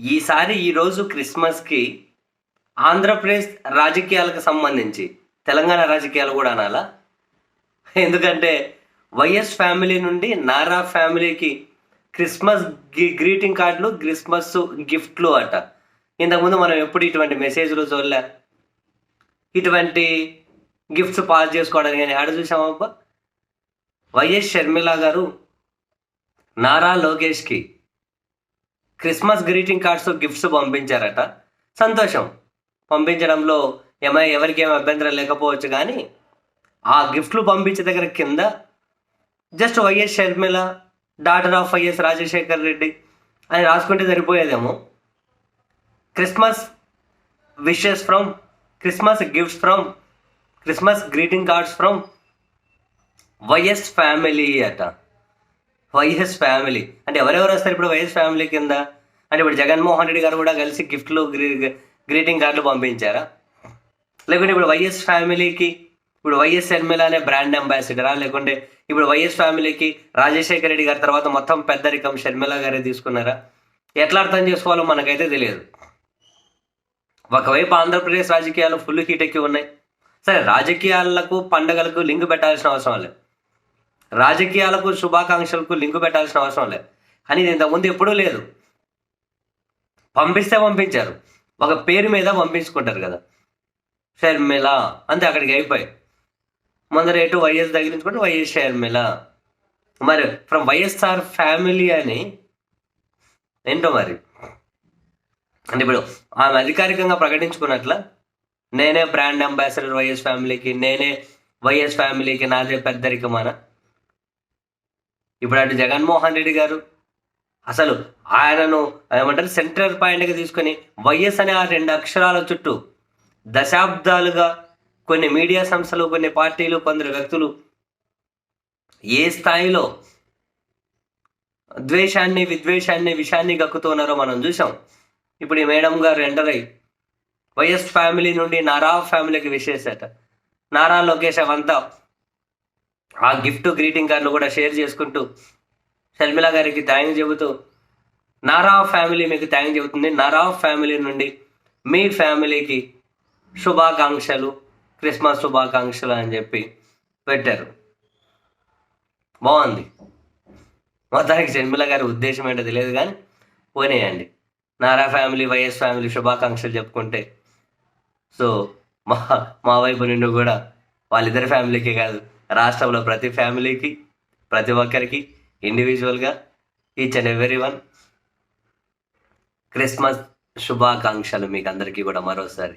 ఈసారి ఈరోజు క్రిస్మస్కి ఆంధ్రప్రదేశ్ రాజకీయాలకు సంబంధించి తెలంగాణ రాజకీయాలు కూడా అనాలా? ఎందుకంటే వైఎస్ ఫ్యామిలీ నుండి నారా ఫ్యామిలీకి క్రిస్మస్ గ్రీటింగ్ కార్డులు క్రిస్మస్ గిఫ్ట్లు అట. ఇంతకుముందు మనం ఎప్పుడు ఇటువంటి మెసేజ్లు చూడలే? ఇటువంటి గిఫ్ట్స్ పాస్ చేసుకోవడానికి కానీ ఆడ చూసామబ్బా వైఎస్ షర్మిల గారు నారా లోకేష్కి క్రిస్మస్ గ్రీటింగ్ కార్డ్స్ గిఫ్ట్స్ పంపించారట. సంతోషం. పంపించడంలో ఏమై ఎవరికి ఏమి అభ్యంతరం లేకపోవచ్చు కానీ ఆ గిఫ్ట్లు పంపించే దగ్గర కింద just YS Sharmila daughter of YS Rajasekhar Reddy అని రాసుకుంటే సరిపోయేదేమో. Christmas wishes from Christmas gifts from Christmas greeting cards from YS family అట. YS family. అంటే ఎవరెవరు వస్తారు ఇప్పుడు వైఎస్ ఫ్యామిలీ కింద? అంటే ఇప్పుడు జగన్మోహన్ రెడ్డి గారు కూడా కలిసి గిఫ్ట్లు గ్రీ- గ్రీటింగ్ కార్డులు పంపించారా? లేకుంటే ఇప్పుడు వైఎస్ ఫ్యామిలీకి ఇప్పుడు వైఎస్ షర్మిల అనే బ్రాండ్ అంబాసిడరా? లేకుంటే ఇప్పుడు వైఎస్ ఫ్యామిలీకి రాజశేఖర రెడ్డి గారి తర్వాత మొత్తం పెద్దరికం షర్మిల గారే తీసుకున్నారా? ఎట్లా అర్థం చేసుకోవాలో మనకైతే తెలియదు. ఒకవైపు ఆంధ్రప్రదేశ్ రాజకీయాలు ఫుల్ హీట్ ఎక్కి ఉన్నాయి. సరే రాజకీయాలకు పండగలకు లింక్ పెట్టాల్సిన అవసరం లేదు. రాజకీయాలకు శుభాకాంక్షలకు లింక్ పెట్టాల్సిన అవసరం లేదు. కానీ ఇది ఇంతకుముందు ఎప్పుడూ లేదు. పంపిస్తే పంపించారు. ఒక పేరు మీద పంపించుకుంటారు కదా. షర్మిల అంతే అక్కడికి అయిపోయి. ముందర ఎటు వైఎస్ తగిలించుకుంటే వైఎస్ షర్మిల. మరి ఫ్రమ్ వైఎస్ఆర్ ఫ్యామిలీ అని ఏంటో మరి? అంటే ఇప్పుడు ఆమె అధికారికంగా ప్రకటించుకున్నట్ల నేనే బ్రాండ్ అంబాసిడర్ వైఎస్ ఫ్యామిలీకి నేనే వైఎస్ ఫ్యామిలీకి నాదే పెద్దరికమానా. ఇప్పుడు అటు జగన్మోహన్ రెడ్డి గారు అసలు ఆయనను ఏమంటారు సెంట్రల్ పాయింట్గా తీసుకొని వైఎస్ అనే ఆ రెండు అక్షరాల చుట్టూ దశాబ్దాలుగా కొన్ని మీడియా సంస్థలు కొన్ని పార్టీలు కొందరు వ్యక్తులు ఏ స్థాయిలో ద్వేషాన్ని విద్వేషాన్ని విషాన్ని గక్కుతున్నారో మనం చూసాం ఇప్పుడు ఈ మేడం గారు ఎంటర్ అయ్యి వైఎస్ ఫ్యామిలీ నుండి నారా ఫ్యామిలీకి విశేషట నారా లోకేష్ అవంతా ఆ గిఫ్ట్ గ్రీటింగ్ కార్డులు కూడా షేర్ చేసుకుంటూ షర్మిల గారికి థ్యాంక్స్ చెబుతూ నారా ఫ్యామిలీ మీకు థ్యాంక్స్ చెబుతుంది. నారా ఫ్యామిలీ నుండి మీ ఫ్యామిలీకి శుభాకాంక్షలు క్రిస్మస్ శుభాకాంక్షలు అని చెప్పి పెట్టారు. బాగుంది. మొత్తానికి షర్మిల గారి ఉద్దేశం ఏంటో తెలియదు కానీ పోనేయండి. నారా ఫ్యామిలీ వైఎస్ ఫ్యామిలీ శుభాకాంక్షలు చెప్పుకుంటే సో మా మా వైపు నుండి కూడా వాళ్ళిద్దరి ఫ్యామిలీకి కాదు రాష్ట్రంలో ప్రతి ఫ్యామిలీకి ప్రతి ఒక్కరికి ఇండివిజువల్గా each and every one Christmas శుభాకాంక్షలు మీకు అందరికీ కూడా మరోసారి.